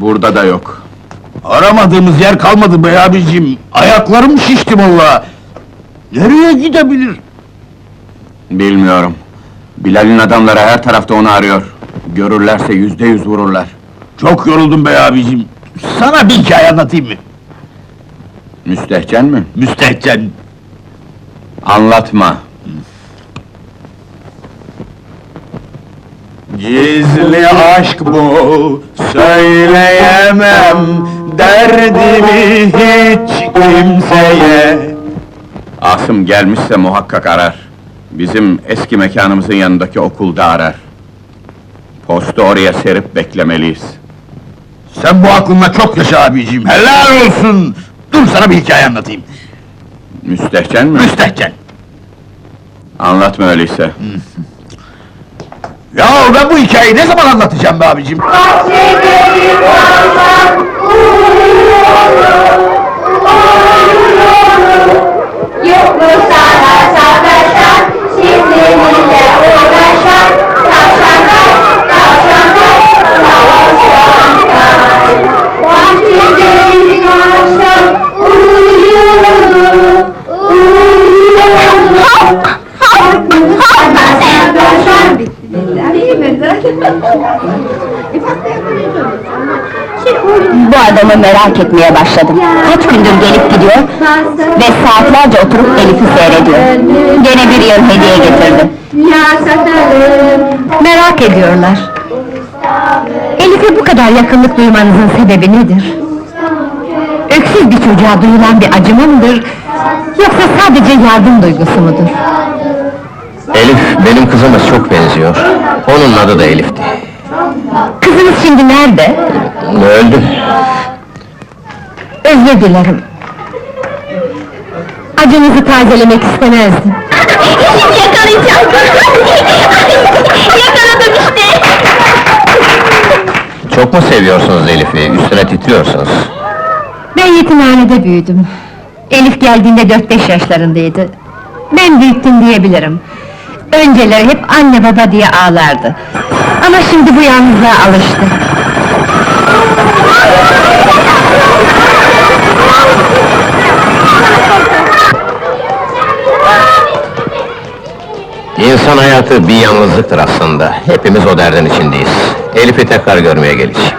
Burada da yok. Aramadığımız yer kalmadı be abicim. Ayaklarım şişti vallahi. Nereye gidebilir? Bilmiyorum. Bilal'in adamları her tarafta onu arıyor. Görürlerse yüzde yüz vururlar. Çok yoruldum be abicim. Sana bir hikaye anlatayım mı? Müstehcen mi? Müstehcen. Anlatma. Gizli aşk bu, söyleyemem derdimi hiç kimseye. Asım gelmişse muhakkak arar. Bizim eski mekanımızın yanındaki okulda arar. Postu oraya serip beklemeliyiz. Sen bu aklınla çok yaşa abicim, helal olsun! Dur sana bir hikaye anlatayım. Müstehcen mi? Müstehcen. Anlatma öyleyse. Ya ben bu hikayeyi ne zaman anlatacağım be abicim? Yok Bu adamı merak etmeye başladım. Kaç gündür gelip gidiyor ve saatlerce oturup Elif'i seyrediyor. Gene bir yıl hediye getirdim. Merak ediyorlar. Elif'e bu kadar yakınlık duymanızın sebebi nedir? Öksüz bir çocuğa duyulan bir acıma mıdır? Yoksa sadece yardım duygusu mudur? Elif, benim kızıma çok benziyor. Onun adı da Elif'ti. Kızınız şimdi nerede? Öldü. Özür dilerim. Acınızı tazelemek istemezdim. Yakalayacağım! Yakaladım işte! Çok mu seviyorsunuz Elif'i? Üstüne titriyorsunuz. Ben yetimhanede büyüdüm. Elif geldiğinde dört beş yaşlarındaydı. Ben büyüttüm diyebilirim. Önceleri hep anne baba diye ağlardı. Ama şimdi bu yalnızlığa alıştı. İnsan hayatı bir yalnızlıktır aslında. Hepimiz o derdin içindeyiz. Elif'i tekrar görmeye geleceğim.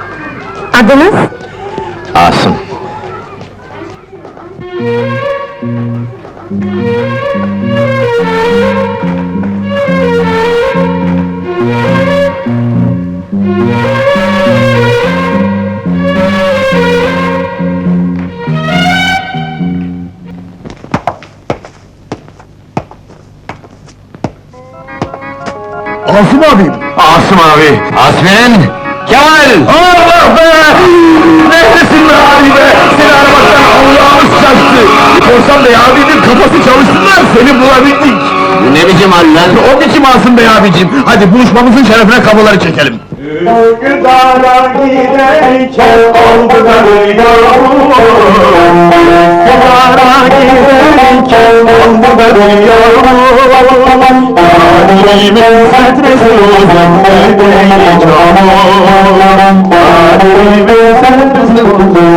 Adınız? Asım. Asım abim! Asım abi! Asmin! Kemal! Allah be! Neredesin be abi be? Seni aramaktan Allah'ımız şaştı! Korsan bey abimin kafası çalışsınlar, seni bulabildik! Bu ne biçim hal lan? O biçim Asım bey abicim, hadi buluşmamızın şerefine kapıları çekelim! Gıdara giderken oldu da rüyam Gıdara giderken oldu da rüyam Tarihimin sentresi uzun canım Tarihimin sentresi uzun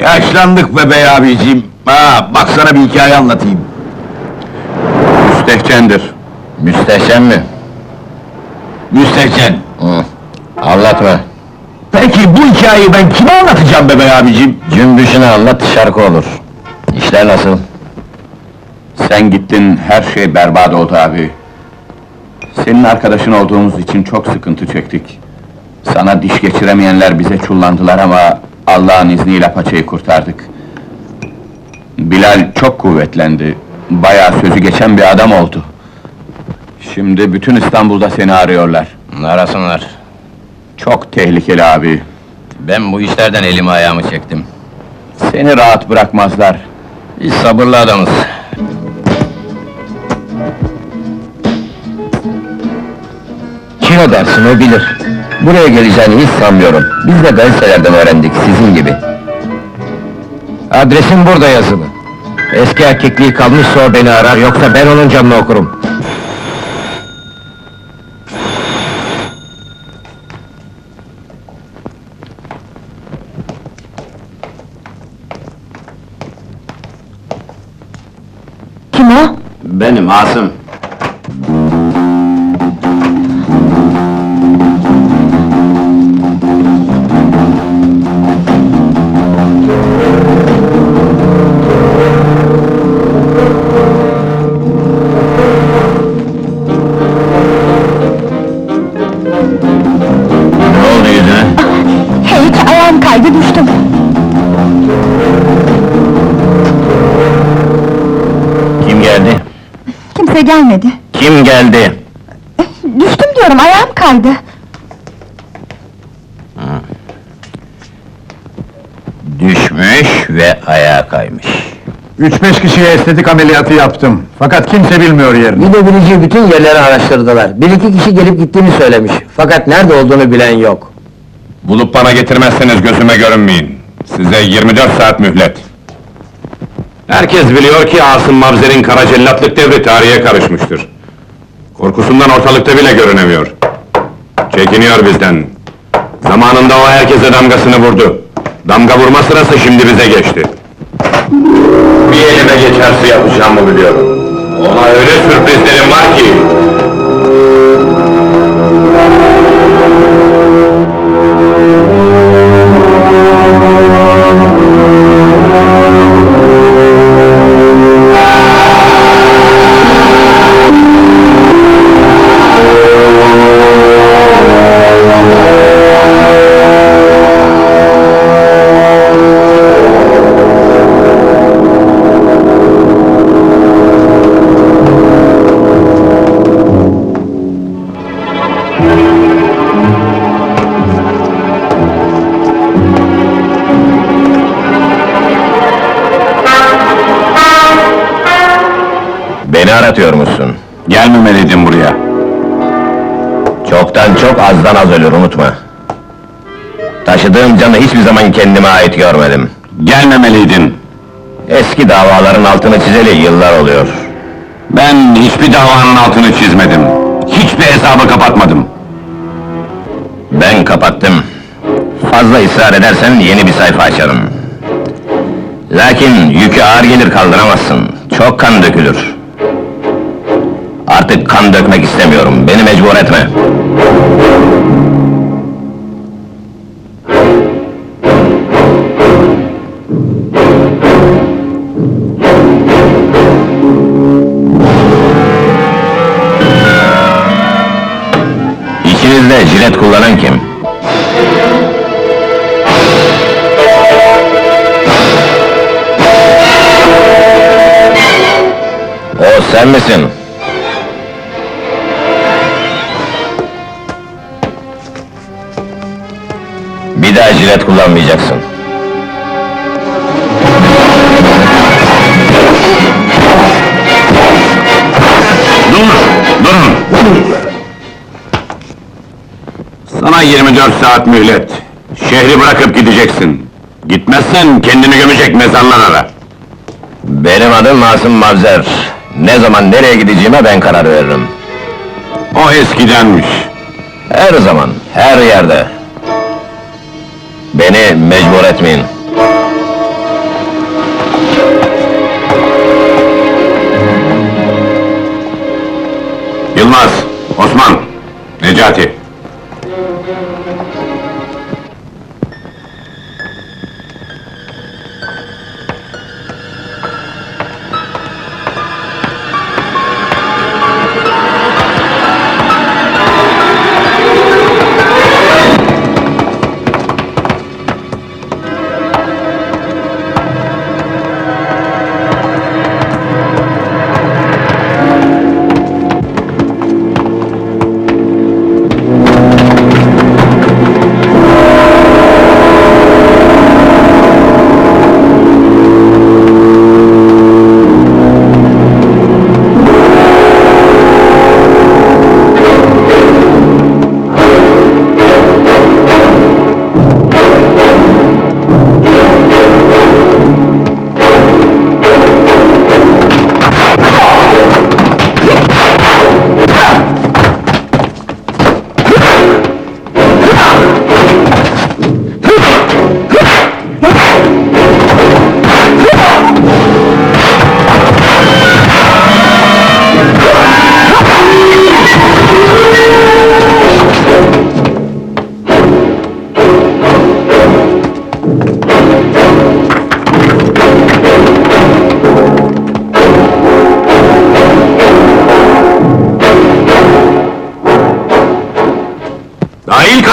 Yaşlandık be bey abicim! Ha, bak sana bir hikaye anlatayım. Müstehcendir. Müsteşem mi? Müstehcen! Hı. Anlatma. Peki bu hikayeyi ben kime anlatacağım be bey abicim? Cümbüşünü anlat, şarkı olur. İşler nasıl? Sen gittin, her şey berbat oldu abi. Senin arkadaşın olduğumuz için çok sıkıntı çektik. Sana diş geçiremeyenler bize çullandılar ama Allah'ın izniyle paçayı kurtardık. Bilal çok kuvvetlendi. Bayağı sözü geçen bir adam oldu. Şimdi bütün İstanbul'da seni arıyorlar. Arasınlar. Çok tehlikeli abi. Ben bu işlerden elimi ayağımı çektim. Seni rahat bırakmazlar. Biz sabırlı adamız. Kim o dersin, o bilir. Buraya geleceğini hiç sanmıyorum. Biz de gazetelerden öğrendik, sizin gibi. Adresim burada yazılı. Eski erkekliği kalmışsa o beni arar, yoksa ben onun canını okurum. Benim Kimse gelmedi. Kim geldi? Düştüm diyorum ayağım kaydı. Düşmüş ve ayağa kaymış. Üç beş kişiye estetik ameliyatı yaptım. Fakat kimse bilmiyor yerini. Gidebileceği bütün yerleri araştırdılar. Bir iki kişi gelip gittiğini söylemiş. Fakat nerede olduğunu bilen yok. Bulup bana getirmezseniz gözüme görünmeyin. Size 24 saat mühlet. Herkes biliyor ki Asım Mavzer'in kara cellatlık devri tarihe karışmıştır. Korkusundan ortalıkta bile görünemiyor. Çekiniyor bizden. Zamanında o herkese damgasını vurdu. Damga vurma sırası şimdi bize geçti. Bir elime geçerse yapacağımı biliyorum. Ona öyle sürprizlerim var ki... Beni aratıyor musun? Gelmemeliydin buraya. Çoktan çok azdan az ölür, unutma. Taşıdığım canı hiçbir zaman kendime ait görmedim. Gelmemeliydin. Eski davaların altını çizeli yıllar oluyor. Ben hiçbir davanın altını çizmedim. Hiçbir hesabı kapatmadım. Ben kapattım. Fazla ısrar edersen yeni bir sayfa açarım. Lakin yükü ağır gelir kaldıramazsın. Çok kan dökülür. Artık kan dökmek istemiyorum. Beni mecbur etme. Jilet kullanan kim? O sen misin? Bir daha jilet kullanmayacaksın. Dur! Durun! Sana 24 saat mühlet. Şehri bırakıp gideceksin. Gitmezsen kendini gömecek mezarlar ara. Benim adım Masım Mavzer. Ne zaman nereye gideceğime ben karar veririm. O eskidenmiş. Her zaman, her yerde. Beni mecbur etmeyin. Yılmaz, Osman, Necati.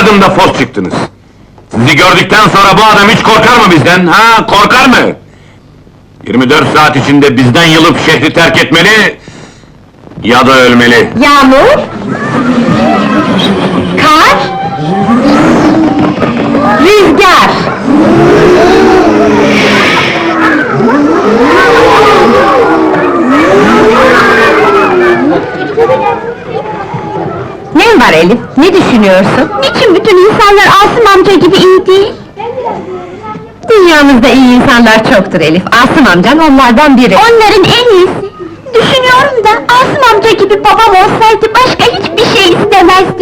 Adımda fos çıktınız. Sizi gördükten sonra bu adam hiç korkar mı bizden? Ha, korkar mı? 24 saat içinde bizden yılıp şehri terk etmeli... ...ya da ölmeli. Yağmur? Kar? Rüzgar? Elif? Ne düşünüyorsun? Niçin bütün insanlar Asım amca gibi iyi değil? Dünyamızda iyi insanlar çoktur Elif. Asım amcan onlardan biri. Onların en iyisi. Düşünüyorum da Asım amca gibi babam olsaydı başka hiçbir şey istemezdim.